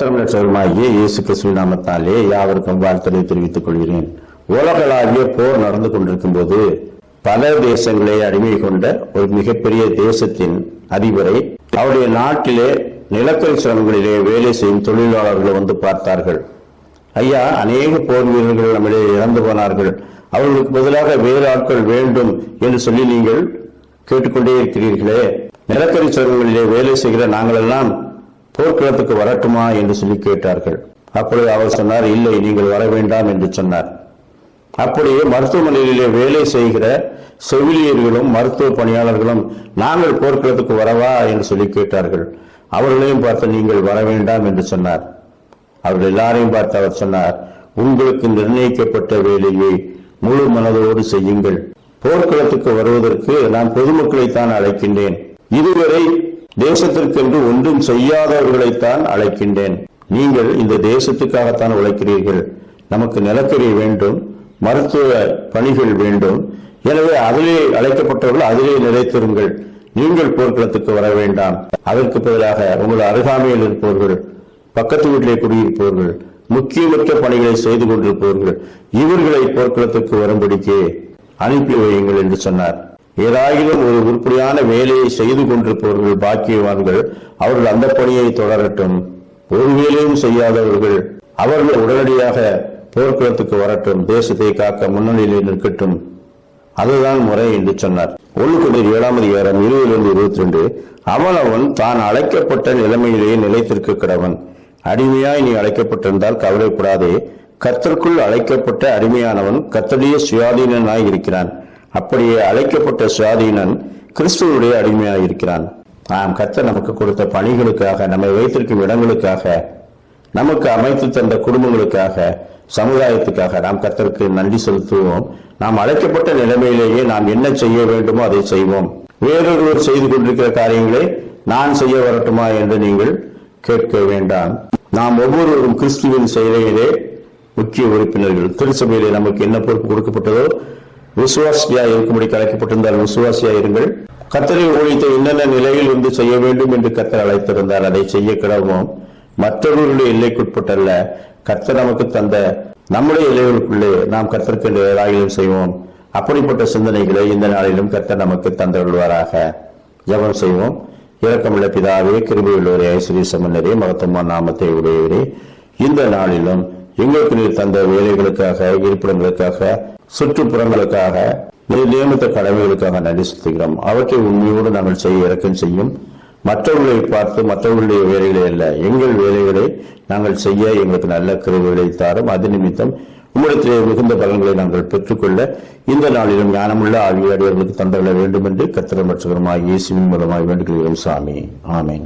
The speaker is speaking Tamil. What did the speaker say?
கத்திரம் இயேசு கிறிஸ்துவின் நாமத்தாலே யாவருக்கும் வாழ்த்தலை தெரிவித்துக் கொள்கிறேன். உலகளாவிய போர் நடந்து கொண்டிருக்கும் போது பல தேசங்களை அடிமை கொண்ட ஒரு மிகப்பெரிய தேசத்தின் அதிபரை அவருடைய நாட்டிலே நிலக்கரி சிரமங்களிலே வேலை செய்யும் தொழிலாளர்களை வந்து பார்த்தார்கள். ஐயா அநேக போர் வீரர்கள் நம்மிடையே இறந்து போனார்கள். அவர்களுக்கு பதிலாக வேறு ஆட்கள் வேண்டும் என்று சொல்லி நீங்கள் கேட்டுக்கொண்டே இருக்கிறீர்களே. நிலக்கரி சுரங்கங்களிலே வேலை செய்கிற நாங்கள் எல்லாம் போர்க்களத்துக்கு வரட்டுமா என்று சொல்லி கேட்டார்கள். அப்பொழுது அவர் சொன்னார் இல்லை நீங்கள் வர வேண்டாம் என்று சொன்னார். அப்படியே மருத்துவமனையிலே வேலை செய்கிற செவிலியர்களும் மருத்துவ பணியாளர்களும் நாங்கள் போர்க்களத்துக்கு வரவா? என்று சொல்லி கேட்டார்கள். அவர்களையும் பார்த்து நீங்கள் வர வேண்டாம் என்று சொன்னார். அவர்கள் எல்லாரையும் பார்த்து அவர் சொன்னார் உங்களுக்கு நிர்ணயிக்கப்பட்ட வேலையை முழு மனதோடு செய்யுங்கள். போர்க்களத்துக்கு வருவதற்கு நான் பொதுமக்களைத்தான் அழைக்கின்றேன். இதுவரை தேசத்திற்கென்று ஒன்றும் செய்யாதவர்களைத்தான் அழைக்கின்றேன். நீங்கள் இந்த தேசத்துக்காகத்தான் உழைக்கிறீர்கள். நமக்கு நிலக்கரி வேண்டும் மருத்துவ பணிகள் வேண்டும். எனவே அதிலே அழைக்கப்பட்டவர்கள் அதிலே நிலைத்திருங்கள். நீங்கள் போர்க்களத்துக்கு வர வேண்டாம். அதற்கு பதிலாக உங்கள் அருகாமையில் இருப்பவர்கள் பக்கத்து வீட்டிலே குடியிருப்பவர்கள் முக்கியமற்ற பணிகளை செய்து கொண்டிருப்பவர்கள் இவர்களை போர்க்களத்துக்கு வரும்படிக்கு அனுப்பி வையுங்கள் என்று சொன்னார். ஏதாயிலும் ஒரு உருப்படியான வேலையை செய்து கொண்டிருப்பவர்கள் பாக்கியவான்கள் அவர்கள் அந்த பணியை தொடரட்டும். ஒரு வேலையும் செய்யாதவர்கள் அவர்கள் உடனடியாக போர்க்களத்துக்கு வரட்டும். தேசத்தை காக்க முன்னணியில் நிற்கட்டும். அதுதான் முறை என்று சொன்னார். ஒன்று கொண்டு ஏழாம் அதிகாரம் இருபதிலிருந்து இருபத்தி ரெண்டு அவன் அவன் தான் அழைக்கப்பட்ட நிலைமையிலேயே நிலைத்திருக்க கிடவன் அடிமையாய் நீ அழைக்கப்பட்டிருந்தால் கவலைப்படாதே. கர்த்தருக்குள் அழைக்கப்பட்ட அடிமையானவன் கத்தடிய சுயாதீனனாய் இருக்கிறான். அப்படியே அழைக்கப்பட்ட சுவாதீனன் கிறிஸ்துவனுடைய அடிமையாக இருக்கிறான் நாம் கத்த நமக்கு கொடுத்த பணிகளுக்காக நம்மை வைத்திருக்கும் இடங்களுக்காக நமக்கு அமைத்து தந்த குடும்பங்களுக்காக சமுதாயத்துக்காக நாம் கத்தருக்கு நன்றி செலுத்துவோம். நாம் அழைக்கப்பட்ட நிலைமையிலேயே நாம் என்ன செய்ய வேண்டுமோ அதை செய்வோம். வேறொருவர் செய்து கொண்டிருக்கிற காரியங்களை நான் செய்ய வரட்டுமா என்று நீங்கள் கேட்க வேண்டாம். நாம் ஒவ்வொருவரும் கிறிஸ்துவின் செயலையிலே முக்கிய உறுப்பினர்கள். திருச்சபையிலே நமக்கு என்ன பொறுப்பு கொடுக்கப்பட்டதோ விசுவாசியா இருக்கும்படி கலைக்கப்பட்டிருந்தால் விசுவாசியா இருங்கள் கத்தரை ஊழியத்தை என்னென்ன நிலையில் இருந்து செய்ய வேண்டும் என்று கத்தர் அழைத்திருந்தால் அதை செய்ய கிடவும். மற்றவர்களுடைய எல்லைக்குட்பட்டல்ல. கத்தர் நமக்கு தந்த நம்முடைய எல்லைகளுக்குள்ளே நாம் கத்தற்கு ஏதாயிலும் செய்வோம். அப்படிப்பட்ட சிந்தனைகளை இந்த நாளிலும் கத்தர் நமக்கு தந்தருள்வாராக. ஜபம் செய்வோம். இரக்கமுள்ள பிதாவே கிருபையுள்ளவரே ஸ்ரீ சமன்னரே மகத்தம்மா நாமத்தை உடையவரே. இந்த நாளிலும் எங்களுக்கு நீர் தந்த வேலைகளுக்காக இருப்பிடங்களுக்காக சுற்றுப்புறங்களுக்காக நியமித்த கடமைகளுக்காக நன்றி செலுத்துகிறோம். அவற்றை உண்மையோடு நாங்கள் செய்ய இறக்கம் செய்யும். மற்றவர்களை பார்த்து மற்றவர்களுடைய வேலைகளை அல்ல எங்கள் வேலைகளை நாங்கள் செய்ய எங்களுக்கு நல்ல கருவிகளை தாரும். அது நிமித்தம் உம்மிடத்திலே மிகுந்த பலன்களை நாங்கள் பெற்றுக்கொள்ள இந்த நாளிலும் ஞானமுள்ள ஆகியோர்களுக்கு தந்தவிட வேண்டும் என்று கத்திர இயேசுவின் மூலமாய் வேண்டுகிறோம். சாமி. ஆமேன்.